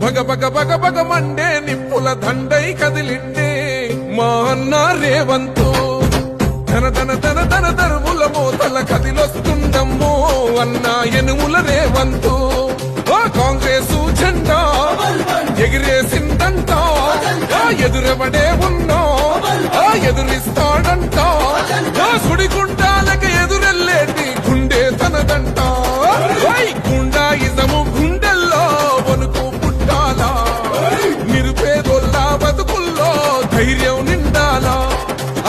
భగ భగ భగ భగ మండే నిప్పుల దండై కదిలిండే మా అన్న రేవంతు. ధన ధన ధన ధన ధరువుల మోతల కదిలొస్తుండమ్మో అన్న ఎనుముల రేవంతు. కాంగ్రెస్ జెండా ఎగిరేసిందంట. ఎదురెవడే ఉన్నా. ఆ ఎదురిస్తాడంట. ఆ సుడిగుండాలకి ఎదురెల్లేటి తనదంటా. ధైర్యం నిండాలా?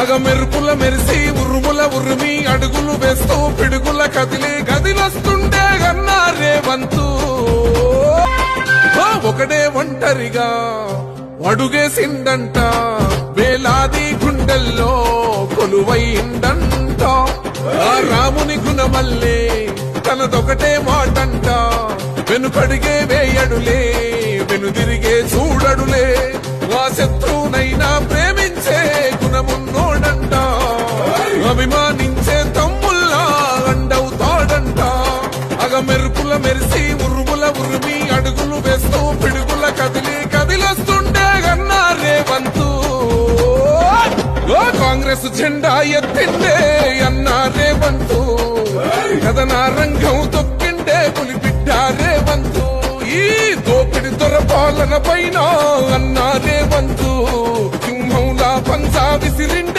అగ మెరుపుల మెరిసి ఉరుముల ఉరిమి అడుగులు వేస్తూ పిడుగుల కదిలే గదిలొస్తుండే గన్నారే వంతు ఒకడే ఒంటరిగా అడుగేసిండంట వేలాది గుండెల్లో కొలువైందంట రాముని గుణమల్లే తనదొకటే మాటంట. వెనుకడిగే వేయడులే మెరుపుల మెరిసి ఉరుముల ఉరిమి అడుగులు వేస్తూ పిడుగుల కదిలి కదిలొస్తుండే అన్నారే వంతు కాంగ్రెస్ జెండా ఎత్తిండే అన్నారే వంతు కథన రంగం తొక్కిండే పులిబిడ్డ వంతు ఈ దోపిడి దొర పాలన పైన అన్నారే వంతు సింహంలా పంచా విసిరిండే